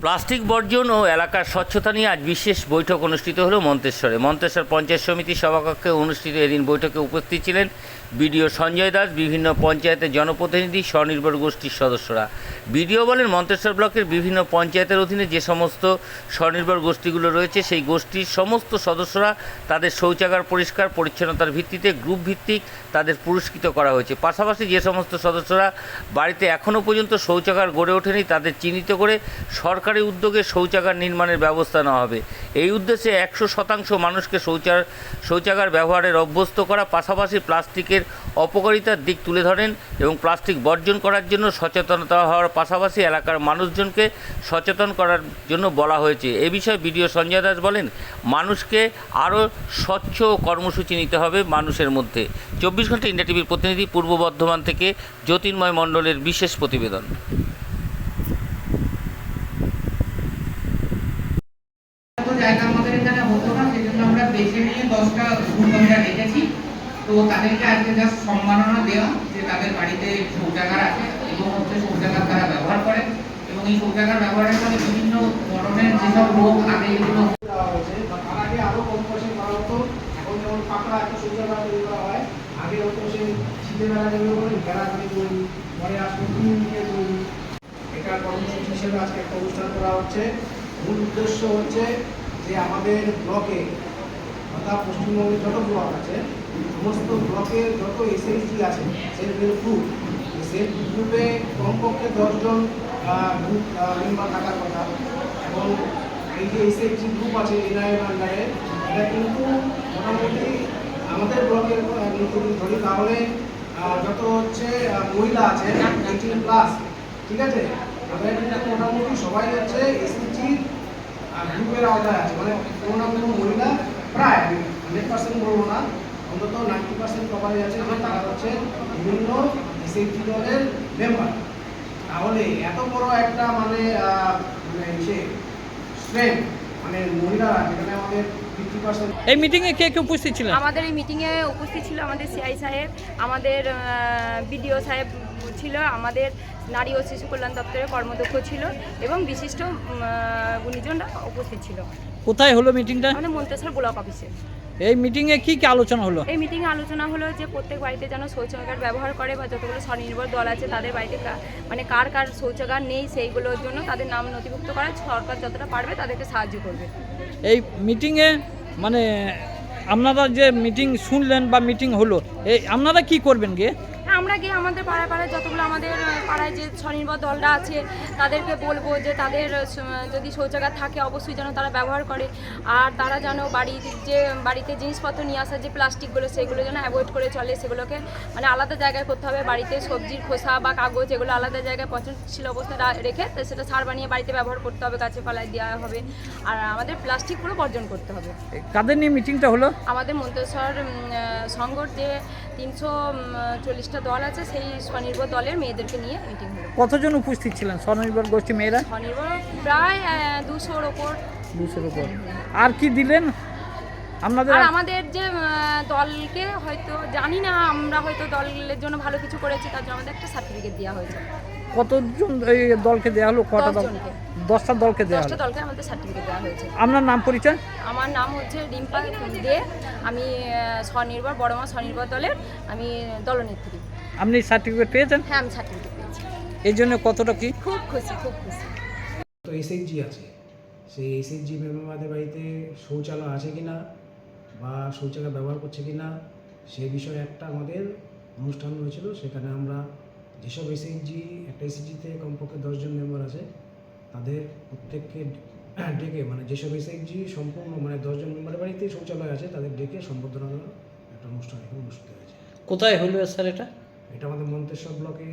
Plastic বর্জন ও এলাকার স্বচ্ছতা নিয়ে আজ বিশেষ বৈঠক অনুষ্ঠিত হলো মন্তেশ্বরে। মন্তেশ্বর পঞ্চায়েত সমিতি সভাকক্ষে অনুষ্ঠিত এদিন বৈঠকে উপস্থিত ছিলেন বিডিও সঞ্জয় দাস, বিভিন্ন পঞ্চায়েতের জনপ্রতিনিধি, স্বনির্ভর গোষ্ঠীর সদস্যরা। বিডিও বলেন, মন্তেশ্বর ব্লকের বিভিন্ন পঞ্চায়েতের অধীনে যে সমস্ত স্বনির্ভর গোষ্ঠীগুলো রয়েছে, সেই গোষ্ঠীর সমস্ত সদস্যরা তাদের শৌচাগার পরিষ্কার, পরিচ্ছন্নতার ভিত্তিতে গ্রুপ ভিত্তিক তাদের পুরস্কৃত করা হয়েছে। পাশাপাশি যে সমস্ত সদস্যরা বাড়িতে এখনও পর্যন্ত শৌচাগার গড়ে ওঠেনি, তাদের চিহ্নিত করে সরকারি উদ্যোগে শৌচাগার নির্মাণের ব্যবস্থা নেওয়া হবে। এই উদ্দেশ্যে একশো শতাংশ মানুষকে শৌচার, শৌচাগার ব্যবহারের অভ্যস্ত করা, পাশাপাশি প্লাস্টিকের অপকারিতার দিক তুলে ধরেন এবং প্লাস্টিক বর্জন করার জন্য সচেতনতা হওয়ার পাশাপাশি এলাকার মানুষজনকে সচেতন করার জন্য বলা হয়েছে। এ বিষয়ে বিডিও সঞ্জয় দাস বলেন, মানুষকে আরও স্বচ্ছ কর্মসূচি নিতে হবে মানুষের মধ্যে। চব্বিশ ঘণ্টা ইন্ডিয়া টিভির প্রতিনিধি, পূর্ব বর্ধমান থেকে জ্যোতির্ময় মণ্ডলের বিশেষ প্রতিবেদন এত জায়গা আমাদের এখানে হতো না সেই জন্য আমরা বেছে নিয়ে দশটা আমরা রেখেছি তো তাদেরকে আজকে জাস্ট সম্মাননা দেওয়া যে তাদের বাড়িতে শৌচাগার আছে এবং হচ্ছে শৌচাগার তারা ব্যবহার করে এবং এই শৌচাগার ব্যবহারের ফলে বিভিন্ন ধরনের যেসব রোগ, আগে এগুলো আজকে একটা অনুষ্ঠান করা হচ্ছে। মূল উদ্দেশ্য হচ্ছে যে আমাদের ব্লকে অর্থাৎ পশ্চিমবঙ্গের যত ব্লক আছে, সমস্ত ব্লকের যত এসএইচজি আছে সেলফ হেল্প গ্রুপ সেলফ গ্রুপে কমপক্ষে দশজন গ্রুপ মেম্বার থাকার কথা। এবং এই যে এসএইচজি গ্রুপ আছে এনআইএম আন্ডারে এটা কিন্তু মোটামুটি আমাদের ব্লকের ধরি। তাহলে যত হচ্ছে মহিলা আছে এইটিন প্লাস ঠিক আছে? তাদের কিন্তু মোটামুটি সবাই হচ্ছে এসএইচজি গ্রুপের আওতায় আছে। মানে কোনো না কোনো মহিলা প্রায় হান্ড্রেড পার্সেন্ট বলব না অন্তত নাইনটি পার্সেন্ট কভারেজ আছে। তারা হচ্ছে বিভিন্ন দলের মেম্বার তাহলে এত বড় একটা মানে মানে সে স্ট্রেংথ মানে মহিলারা যেখানে আমাদের এই মিটিংয়ে কে কে উপস্থিত ছিলেন? আমাদের এই মিটিংয়ে উপস্থিত ছিল আমাদের সিআই সাহেব আমাদের বিডিও সাহেব ছিল আমাদের নারী ও শিশু কল্যাণ দপ্তরের কর্মদক্ষ ছিল এবং বিশিষ্ট গুণীজনরা উপস্থিত ছিল। কোথায় হলো মিটিংটা মানে মন্তেশ্বর ব্লক অফিসে এই মিটিংয়ে কি কি আলোচনা হলো? এই মিটিংয়ে আলোচনা হলো যে প্রত্যেক বাড়িতে যেন শৌচাগার ব্যবহার করে বা যতগুলো স্বনির্ভর দল আছে তাদের বাড়িতে মানে কার কার শৌচাগার নেই সেইগুলোর জন্য তাদের নাম নথিভুক্ত করা সরকার যতটা পারবে তাদেরকে সাহায্য করবে। এই মিটিংয়ে মানে আপনারা যে মিটিং শুনলেন বা মিটিং হলো এই আপনারা কি করবেন গিয়ে? আমরা গিয়ে আমাদের পাড়ায় পাড়ায় যতগুলো আমাদের পাড়ায় যে স্বনির্ভর দলরা আছে তাদেরকে বলব যে তাদের যদি শৌচাগার থাকে অবশ্যই যেন তারা ব্যবহার করে। আর তারা যেন বাড়ির যে বাড়িতে জিনিসপত্র নিয়ে আসা যে প্লাস্টিকগুলো সেগুলো যেন অ্যাভয়েড করে চলে সেগুলোকে মানে আলাদা জায়গায় করতে হবে। বাড়িতে সবজির খোসা বা কাগজ এগুলো আলাদা জায়গায় পচনশীল অবস্থায় রেখে সেটা সার বানিয়ে বাড়িতে ব্যবহার করতে হবে গাছে পালায় দেওয়া হবে। আর আমাদের প্লাস্টিক পুরো বর্জন করতে হবে। কাদের নিয়ে মিটিংটা হলো? আমাদের মন্তেশ্বর আহ, সংঘর যে তিনশো চল্লিশটা দল আছে সেই স্বনির্ভর দলের মেয়েদেরকে নিয়ে মিটিং হলো। কতজন উপস্থিত ছিলেন স্বনির্ভর গোষ্ঠী মেয়েরা? স্বনির্ভর প্রায় দুশোর ওপর। দুশোর ওপর। আর কি দিলেন? আপনাদের আর আমাদের যে দলকে হয়তো জানি না আমরা হয়তো দলের জন্য ভালো কিছু করেছি তার জন্য আমাদের একটা সার্টিফিকেট দেওয়া হয়েছে। কতজন এই দলকে দেওয়া হলো? কটা দল? দশটা দলকে দেওয়া হলো? দলকে আমাদের সার্টিফিকেট দেওয়া হয়েছে। আপনার নাম পরিচয়? আমার নাম হচ্ছে রিম্পা দে। আমি স্বনির্ভর বড়মা স্বনির্ভর দলের আমি দলনেত্রী। আপনি সার্টিফিকেট পেয়েছেন? হ্যাঁ আমি সার্টিফিকেট পেয়েছি। এই জন্য কতটা কি? খুব খুশি খুব খুশি। তো এসএইচজি আছে। সেই এসএইচজি মেম্বারদের বাড়িতে শৌচালয় আছে কি না বা শৌচাগার ব্যবহার করছে কি না সে বিষয়ে একটা আমাদের অনুষ্ঠান হয়েছিল। সেখানে আমরা যেসব এসএইচজি একটা এসএইচজিতে কমপক্ষে দশজন মেম্বার আছে তাদের প্রত্যেককে ডেকে মানে যেসব এসএইচজি সম্পূর্ণ মানে দশজন মেম্বারের বাড়িতেই শৌচালয় আছে তাদের ডেকে দেওয়ার একটা অনুষ্ঠান এখানে অনুষ্ঠিত হয়েছে। কোথায় হলো স্যার এটা? এটা আমাদের মন্তেশ্বর ব্লকে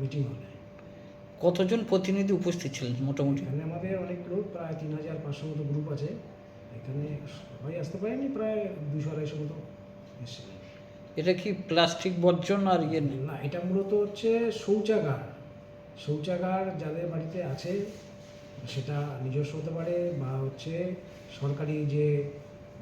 মিটিং হলে। কতজন প্রতিনিধি উপস্থিত ছিলেন মোটামুটি? এখানে আমাদের অনেক গ্রুপ প্রায় তিন হাজার পাঁচশো মতো গ্রুপ আছে। এখানে সবাই আসতে পারেনি প্রায় দুশো আড়াইশো মতো এসেছিল এটা কি প্লাস্টিক বর্জন আর ইয়ে না এটা মূলত হচ্ছে শৌচাগার। শৌচাগার যাদের বাড়িতে আছে সেটা নিজস্ব হতে পারে বা হচ্ছে সরকারি যে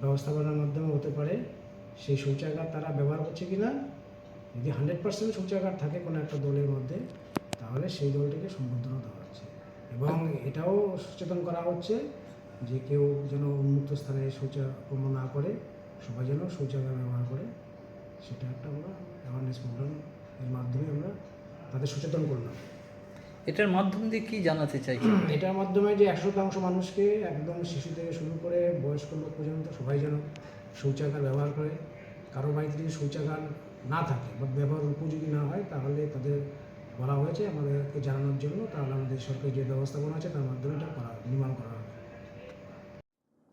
ব্যবস্থাপনার মাধ্যমে হতে পারে সেই শৌচাগার তারা ব্যবহার করছে কি না যদি হান্ড্রেড পার্সেন্ট শৌচাগার থাকে কোনো একটা দলের মধ্যে তাহলে সেই দলটিকে সম্বর্ধনা দেওয়া হচ্ছে। এবং এটাও সচেতন করা হচ্ছে যে কেউ যেন উন্মুক্ত স্থানে শৌচকর্ম না করে সবাই যেন শৌচাগার ব্যবহার করে সেটা একটা আমরা অ্যাওয়ারনেস প্রোগ্রাম এর মাধ্যমে আমরা তাদের সচেতন করলাম। এটার মাধ্যম দিয়ে কি জানাতে চাইছেন এটার মাধ্যমে যে একশো শতাংশ মানুষকে একদম শিশু থেকে শুরু করে বয়স্ক লোক পর্যন্ত সবাই যেন শৌচাগার ব্যবহার করে। কারও বাড়িতে যদি শৌচাগার না থাকে বা ব্যবহার উপযোগী না হয় তাহলে তাদের বলা হয়েছে আমাদেরকে জানানোর জন্য তাহলে আমাদের সরকারি যে ব্যবস্থাপনা আছে তার মাধ্যমে এটা করা